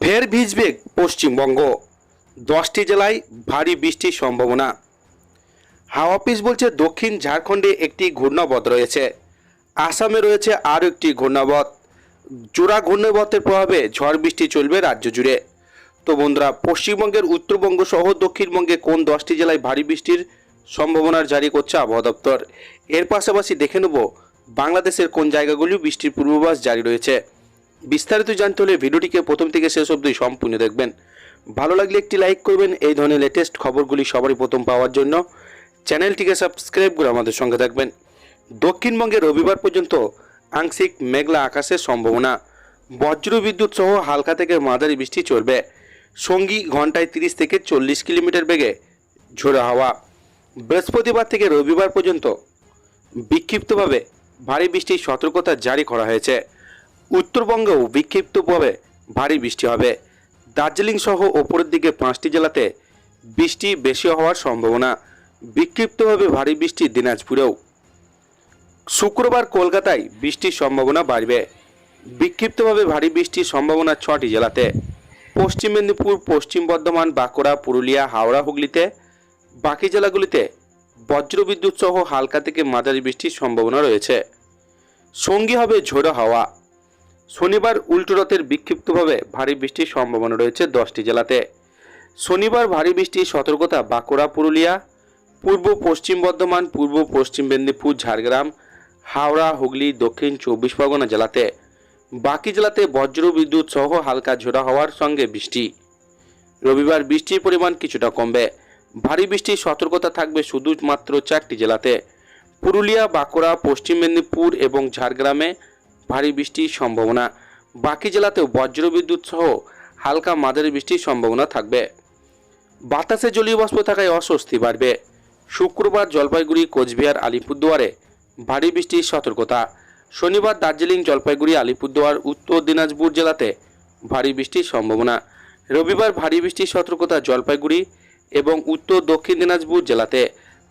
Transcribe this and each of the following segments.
ফের ভিজবে পশ্চিমবঙ্গ। দশটি জেলায় ভারী বৃষ্টির সম্ভাবনা। হাওয়া অফিস বলছে দক্ষিণ ঝাড়খণ্ডে একটি ঘূর্ণাবধ রয়েছে। আসামে রয়েছে আরও একটি ঘূর্ণাবধ জোড়া ঘূর্ণাবতের প্রভাবে ঝড় বৃষ্টি চলবে রাজ্য জুড়ে। তো বন্ধুরা, পশ্চিমবঙ্গের উত্তরবঙ্গ সহ দক্ষিণবঙ্গে কোন দশটি জেলায় ভারী বৃষ্টির সম্ভাবনার জারি করছে আবহাওয়া দপ্তর? এর পাশাপাশি দেখে নেব বাংলাদেশের কোন জায়গাগুলি বৃষ্টির পূর্বাভাস জারি রয়েছে। বিস্তারিত জানতে হলে ভিডিওটিকে প্রথম থেকে শেষ অবধি সম্পূর্ণ দেখবেন। ভালো লাগলে একটি লাইক করবেন, এই ধরনের লেটেস্ট খবরগুলি সবারই প্রথম পাওয়ার জন্য। চ্যানেলটিকে সাবস্ক্রাইব করে আমাদের সঙ্গে থাকবেন। দক্ষিণবঙ্গে রবিবার পর্যন্ত আংশিক মেঘলা আকাশের সম্ভাবনা। বজ্র বিদ্যুৎ সহ হালকা থেকে মাঝারি বৃষ্টি চলবে। সঙ্গী ঘন্টায় তিরিশ থেকে চল্লিশ কিলোমিটার বেগে ঝোড়ো হাওয়া। বৃহস্পতিবার থেকে রবিবার পর্যন্ত বিক্ষিপ্তভাবে ভারী বৃষ্টির সতর্কতা জারি করা হয়েছে। উত্তরবঙ্গেও বিক্ষিপ্তভাবে ভারী বৃষ্টি হবে। দার্জিলিং সহ ওপরের দিকে পাঁচটি জেলাতে বৃষ্টি বেশি হওয়ার সম্ভাবনা। বিক্ষিপ্তভাবে ভারী বৃষ্টি দিনাজপুরেও। শুক্রবার কলকাতায় বৃষ্টির সম্ভাবনা বাড়বে। বিক্ষিপ্তভাবে ভারী বৃষ্টির সম্ভাবনা ছটি জেলাতে। পশ্চিম মেদিনীপুর, পশ্চিম বর্ধমান, বাঁকুড়া, পুরুলিয়া, হাওড়া, হুগলিতে। বাকি জেলাগুলিতে বজ্রবিদ্যুৎ সহ হালকা থেকে মাঝারি বৃষ্টির সম্ভাবনা রয়েছে। সঙ্গী হবে ঝোড়ো হাওয়া। শনিবার উল্টো রথের বিক্ষিপ্তভাবে ভারী বৃষ্টির সম্ভাবনা রয়েছে দশটি জেলাতে। শনিবার ভারী বৃষ্টির সতর্কতা বাঁকুড়া, পুরুলিয়া, পূর্ব পশ্চিম বর্ধমান, পূর্ব পশ্চিম মেদিনীপুর, ঝাড়গ্রাম, হাওড়া, হুগলি, দক্ষিণ চব্বিশ পরগনা জেলাতে। বাকি জেলাতে বজ্র বিদ্যুৎ সহ হালকা ঝোড়া হওয়ার সঙ্গে বৃষ্টি। রবিবার বৃষ্টির পরিমাণ কিছুটা কমবে। ভারী বৃষ্টির সতর্কতা থাকবে শুধুমাত্র চারটি জেলাতে। পুরুলিয়া, বাঁকুড়া, পশ্চিম মেদিনীপুর এবং ঝাড়গ্রামে ভারী বৃষ্টির সম্ভাবনা। বাকি জেলাতেও বজ্র বিদ্যুৎ সহ হালকা মাঝারি বৃষ্টির সম্ভাবনা থাকবে। বাতাসে জলীয় বাষ্প থাকায় অস্বস্তি বাড়বে। শুক্রবার জলপাইগুড়ি, কোচবিহার, আলিপুরদুয়ারে ভারী বৃষ্টির সতর্কতা। শনিবার দার্জিলিং, জলপাইগুড়ি, আলিপুরদুয়ার, উত্তর দিনাজপুর জেলাতে ভারী বৃষ্টির সম্ভাবনা। রবিবার ভারী বৃষ্টির সতর্কতা জলপাইগুড়ি এবং উত্তর দক্ষিণ দিনাজপুর জেলাতে।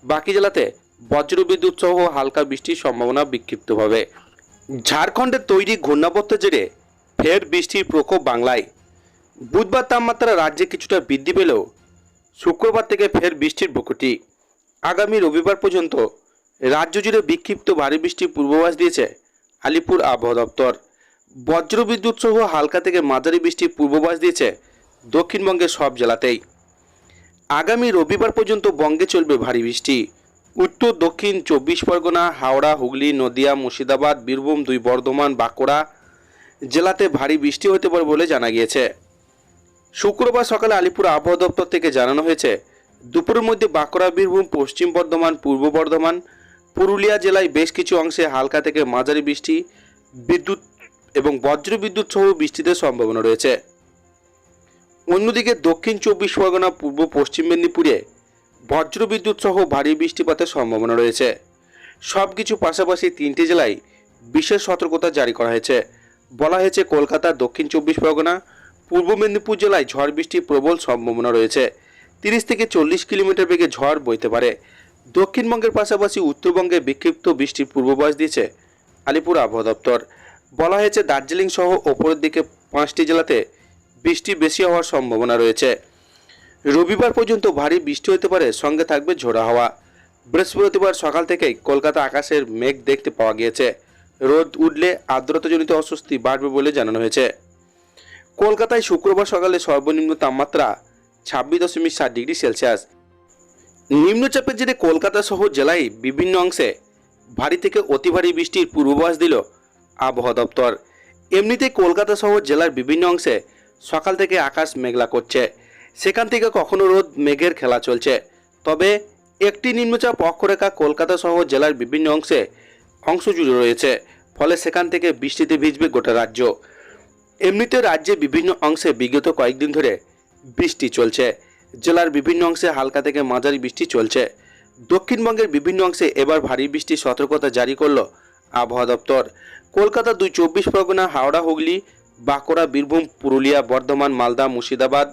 বাকি জেলাতে বজ্রবিদ্যুৎ সহ হালকা বৃষ্টির সম্ভাবনা বিক্ষিপ্তভাবে। ঝাড়খণ্ডের তৈরি ঘূর্ণাবর্তের জেরে ফের বৃষ্টির প্রকোপ বাংলায়। বুধবার তাপমাত্রা রাজ্যে কিছুটা বৃদ্ধি পেলেও শুক্রবার থেকে ফের বৃষ্টির প্রকৃতি আগামী রবিবার পর্যন্ত রাজ্য জুড়ে বিক্ষিপ্ত ভারী বৃষ্টির পূর্বাভাস দিয়েছে আলিপুর আবহাওয়া দপ্তর। বজ্রবিদ্যুৎ সহ হালকা থেকে মাঝারি বৃষ্টির পূর্বাভাস দিয়েছে দক্ষিণবঙ্গের সব জেলাতেই। আগামী রবিবার পর্যন্ত বঙ্গে চলবে ভারী বৃষ্টি। উত্তর, দক্ষিণ চব্বিশ পরগনা, হাওড়া, হুগলি, নদিয়া, মুর্শিদাবাদ, বীরভূম, দুই বর্ধমান, বাঁকুড়া জেলাতে ভারী বৃষ্টি হতে পারে বলে জানা গিয়েছে। শুক্রবার সকালে আলিপুর আবহাওয়া দপ্তর থেকে জানানো হয়েছে, দুপুরের মধ্যে বাঁকুড়া, বীরভূম, পশ্চিম বর্ধমান, পূর্ব বর্ধমান, পুরুলিয়া জেলায় বেশ কিছু অংশে হালকা থেকে মাঝারি বৃষ্টি, বিদ্যুৎ এবং বজ্র বিদ্যুৎ সহ বৃষ্টিতে সম্ভাবনা রয়েছে। অন্যদিকে দক্ষিণ চব্বিশ পরগনা, পূর্ব, পশ্চিম মেদিনীপুরে বজ্র বিদ্যুৎ সহ ভারী বৃষ্টিপাতের সম্ভাবনা রয়েছে। সব কিছু পাশাপাশি তিনটি জেলায় বিশেষ সতর্কতা জারি করা হয়েছে। বলা হয়েছে, কলকাতা, দক্ষিণ চব্বিশ পরগনা, পূর্ব মেদিনীপুর জেলায় ঝড় বৃষ্টির প্রবল সম্ভাবনা রয়েছে। তিরিশ থেকে চল্লিশ কিলোমিটার বেগে ঝড় বইতে পারে। দক্ষিণবঙ্গের পাশাপাশি উত্তরবঙ্গে বিক্ষিপ্ত বৃষ্টির পূর্বাভাস দিয়েছে আলিপুর আবহাওয়া দপ্তর। বলা হয়েছে, দার্জিলিং সহ ওপরের দিকে পাঁচটি জেলাতে বৃষ্টি বেশি হওয়ার সম্ভাবনা রয়েছে। রবিবার পর্যন্ত ভারী বৃষ্টি হতে পারে, সঙ্গে থাকবে ঝোড়া হাওয়া। বৃহস্পতিবার সকাল থেকেই কলকাতা আকাশের মেঘ দেখতে পাওয়া গিয়েছে। রোদ উঠলে আর্দ্রতাজনিত অস্বস্তি বাড়বে বলে জানানো হয়েছে। কলকাতায় শুক্রবার সকালে সর্বনিম্ন তাপমাত্রা ছাব্বিশ দশমিক সাত ডিগ্রি সেলসিয়াস। নিম্নচাপের জেরে কলকাতা সহ জেলায় বিভিন্ন অংশে ভারী থেকে অতি ভারী বৃষ্টির পূর্বাভাস দিল আবহাওয়া দপ্তর। এমনিতে কলকাতা সহ জেলার বিভিন্ন অংশে সকাল থেকে আকাশ মেঘলা করছে। সেখান থেকে কখনো রোদ, মেঘের খেলা চলছে। তবে একটি নিম্নচাপ অক্ষরেখা কলকাতা সহ জেলার বিভিন্ন অংশে অংশ জুড়ে রয়েছে। ফলে সেখান থেকে বৃষ্টিতে ভিজবে গোটা রাজ্য। এমনিতে রাজ্যে বিভিন্ন অংশে বিগত কয়েকদিন ধরে বৃষ্টি চলছে। জেলার বিভিন্ন অংশে হালকা থেকে মাঝারি বৃষ্টি চলছে। দক্ষিণবঙ্গের বিভিন্ন অংশে এবার ভারী বৃষ্টির সতর্কতা জারি করল আবহাওয়া দপ্তর। কলকাতা দুই চব্বিশ পরগনা, হাওড়া, হুগলি, বাঁকুড়া, বীরভূম, পুরুলিয়া, বর্ধমান, মালদা, মুর্শিদাবাদ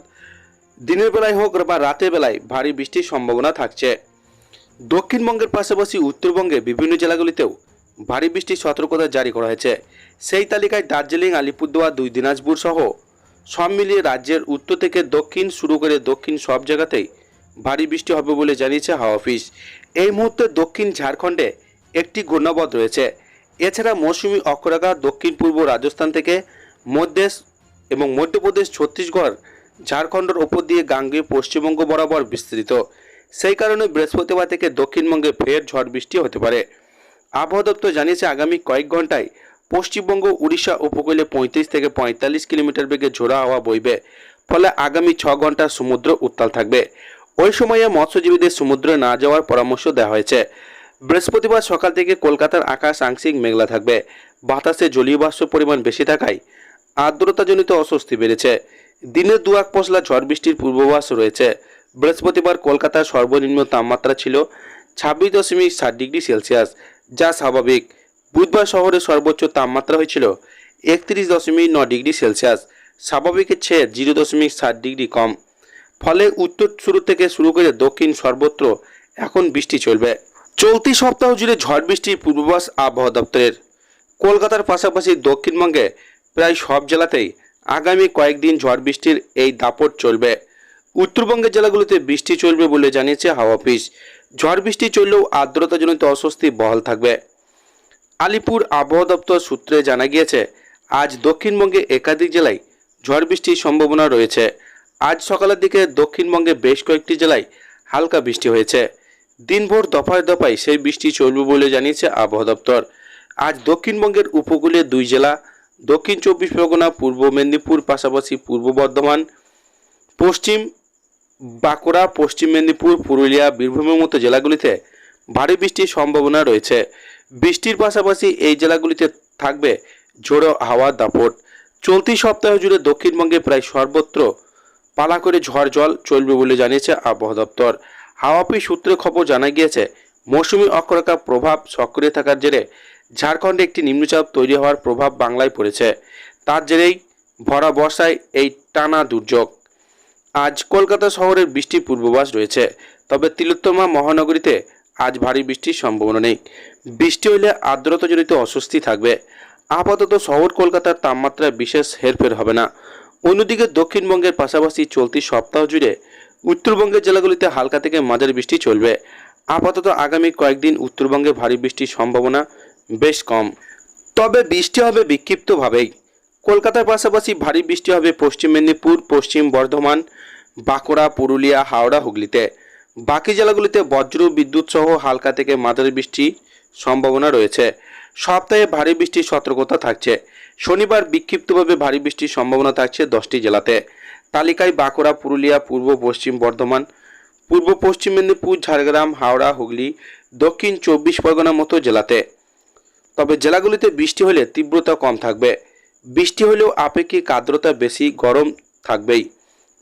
দিনের বেলায় হোক বা রাতের বেলায় ভারী বৃষ্টির সম্ভাবনা থাকছে। দক্ষিণবঙ্গের পাশাপাশি উত্তরবঙ্গে বিভিন্ন জেলাগুলিতেও ভারী বৃষ্টির সতর্কতা জারি করা হয়েছে। সেই তালিকায় দার্জিলিং, আলিপুরদুয়ার, দুই দিনাজপুর সহ সব মিলিয়ে রাজ্যের উত্তর থেকে দক্ষিণ শুরু করে দক্ষিণ সব জায়গাতেই ভারী বৃষ্টি হবে বলে জানিয়েছে হাওয়া অফিস। এই মুহূর্তে দক্ষিণ ঝাড়খণ্ডে একটি ঘূর্ণাবধ রয়েছে। এছাড়া মৌসুমি অক্ষরেখা দক্ষিণ পূর্ব রাজস্থান থেকে মধ্যদেশ এবং মধ্যপ্রদেশ, ছত্তিশগড় ঝাড়খণ্ডের ওপর দিয়ে গাঙ্গেয় পশ্চিমবঙ্গ বরাবর বিস্তৃত। সেই কারণে বৃহস্পতিবার থেকে দক্ষিণবঙ্গে ফের ঝড় বৃষ্টি হতে পারে। আবহাওয়া দপ্তর জানিয়েছে, আগামী কয়েক ঘন্টায় পশ্চিমবঙ্গ, উড়িষ্যা উপকূলে পঁয়ত্রিশ থেকে পঁয়তাল্লিশ কিলোমিটার বেগে ঝোড়া হাওয়া বইবে। ফলে আগামী ছ ঘণ্টা সমুদ্র উত্তাল থাকবে। ওই সময়ে মৎস্যজীবীদের সমুদ্রে না যাওয়ার পরামর্শ দেওয়া হয়েছে। বৃহস্পতিবার সকাল থেকে কলকাতার আকাশ আংশিক মেঘলা থাকবে। বাতাসে জলীয় বাষ্প পরিমাণ বেশি থাকায় আর্দ্রতাজনিত অস্বস্তি বেড়েছে। দিনের দুয়াক পশলা ঝড় বৃষ্টির পূর্বাভাস রয়েছে। বৃহস্পতিবার কলকাতার সর্বনিম্ন তাপমাত্রা ছিল ছাব্বিশ দশমিক সাত ডিগ্রি সেলসিয়াস, যা স্বাভাবিক। বুধবার শহরে সর্বোচ্চ তাপমাত্রা হয়েছিল একত্রিশ দশমিক ন ডিগ্রি সেলসিয়াস স্বাভাবিকের চেয়ে জিরো দশমিক সাত ডিগ্রি কম। ফলে উত্তর শুরু থেকে শুরু করে দক্ষিণ সর্বত্র এখন বৃষ্টি চলবে। চলতি সপ্তাহ জুড়ে ঝড় বৃষ্টির পূর্বাভাস আবহাওয়া দপ্তরের। কলকাতার পাশাপাশি দক্ষিণবঙ্গে প্রায় সব জেলাতেই আগামী কয়েকদিন ঝড় বৃষ্টির এই দাপট চলবে। উত্তরবঙ্গের জেলাগুলোতে বৃষ্টি চলবে বলে জানিয়েছে হাওয়া অফিস। ঝড় বৃষ্টি চললেও আর্দ্রতাজনিত অস্বস্তি বহাল থাকবে। আলিপুর আবহাওয়া দপ্তর সূত্রে জানা গিয়েছে, আজ দক্ষিণবঙ্গে একাধিক জেলায় ঝড় বৃষ্টির সম্ভাবনা রয়েছে। আজ সকালের দিকে দক্ষিণবঙ্গে বেশ কয়েকটি জেলায় হালকা বৃষ্টি হয়েছে। দিনভর দফায় দফায় সেই বৃষ্টি চলবে বলে জানিয়েছে আবহাওয়া দপ্তর। আজ দক্ষিণবঙ্গের উপকূলে দুই জেলা দক্ষিণ চব্বিশ পরগনা, পূর্ব মেদিনীপুর, পাশাপাশি পূর্ব বর্ধমান, পশ্চিম বাঁকুড়া, পশ্চিম মেদিনীপুর, পুরুলিয়া, বীরভূমের মতো জেলাগুলিতে ভারী বৃষ্টির সম্ভাবনা রয়েছে। বৃষ্টির পাশাপাশি এই জেলাগুলিতে থাকবে ঝোড়ো হাওয়ার দাপট। চলতি সপ্তাহ জুড়ে দক্ষিণবঙ্গে প্রায় সর্বত্র পালা করে ঝড় জল চলবে বলে জানিয়েছে আবহাওয়া দপ্তর। হাওয়াপি সূত্রে খবর জানা গিয়েছে, মৌসুমি অক্ষরেখার প্রভাব সক্রিয় থাকার জেরে ঝাড়খণ্ডে একটি নিম্নচাপ তৈরি হওয়ার প্রভাব বাংলায় পড়েছে। তার জেরেই ভরা বর্ষায় এই টানা দুর্যোগ। আজ কলকাতা শহরের বৃষ্টির পূর্বাভাস রয়েছে, তবে তিলোত্তমা মহানগরীতে আজ ভারী বৃষ্টির সম্ভাবনা নেই। বৃষ্টি হলে আর্দ্রতাজনিত অস্বস্তি থাকবে। আপাতত শহর কলকাতার তাপমাত্রায় বিশেষ হেরফের হবে না। অন্যদিকে দক্ষিণবঙ্গের পাশাপাশি চলতি সপ্তাহ জুড়ে উত্তরবঙ্গের জেলাগুলিতে হালকা থেকে মাঝারি বৃষ্টি চলবে। আপাতত আগামী কয়েকদিন উত্তরবঙ্গে ভারী বৃষ্টির সম্ভাবনা বেশ কম। তবে বৃষ্টি হবে বিক্ষিপ্তভাবেই। কলকাতার পাশাপাশি ভারী বৃষ্টি হবে পশ্চিম মেদিনীপুর, পশ্চিম বর্ধমান, বাঁকুড়া, পুরুলিয়া, হাওড়া, হুগলিতে। বাকি জেলাগুলিতে বজ্র, বিদ্যুৎ সহ হালকা থেকে মাঝারি বৃষ্টি সম্ভাবনা রয়েছে। সপ্তাহে ভারী বৃষ্টির সতর্কতা থাকছে। শনিবার বিক্ষিপ্তভাবে ভারী বৃষ্টির সম্ভাবনা থাকছে দশটি জেলাতে। তালিকায় বাঁকুড়া, পুরুলিয়া, পূর্ব, পশ্চিম বর্ধমান, পূর্ব পশ্চিম মেদিনীপুর, ঝাড়গ্রাম, হাওড়া, হুগলি, দক্ষিণ চব্বিশ পরগনার মতো জেলাতে। তবে জেলাগুলিতে বৃষ্টি হলে তীব্রতা কম থাকবে। বৃষ্টি হলেও আপেক্ষিক আর্দ্রতা বেশি গরম থাকবেই।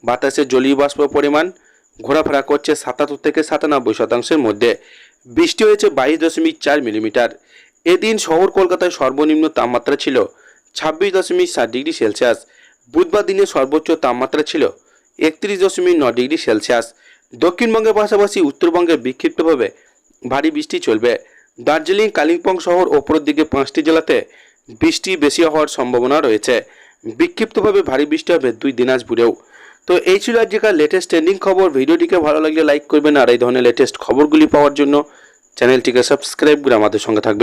বাতাসে জলীয় বাষ্প পরিমাণ ঘোরাফেরা করছে সাতাত্তর থেকে সাতানব্বই শতাংশের মধ্যে। বৃষ্টি হয়েছে বাইশ দশমিক চার মিলিমিটার। এদিন শহর কলকাতায় সর্বনিম্ন তাপমাত্রা ছিল ছাব্বিশ দশমিক সাত ডিগ্রি সেলসিয়াস। বুধবার দিনে সর্বোচ্চ তাপমাত্রা ছিল একত্রিশ দশমিক ন ডিগ্রি সেলসিয়াস। দক্ষিণবঙ্গের পাশাপাশি উত্তরবঙ্গে বিক্ষিপ্তভাবে ভারী বৃষ্টি চলবে। দার্জিলিং, কালিম্পং শহর ওপরের দিকে পাঁচটি জেলাতে বৃষ্টি বেশি হওয়ার সম্ভাবনা রয়েছে। বিক্ষিপ্তভাবে ভারী বৃষ্টি হবে দুই দিনাজপুরেও। তো এই ছিল আজকের লেটেস্ট ট্রেন্ডিং খবর। ভিডিওটিকে ভালো লাগলে লাইক করবেন। আর এই ধরনের লেটেস্ট খবরগুলি পাওয়ার জন্য চ্যানেলটিকে সাবস্ক্রাইব করে আমাদের সঙ্গে থাকবেন।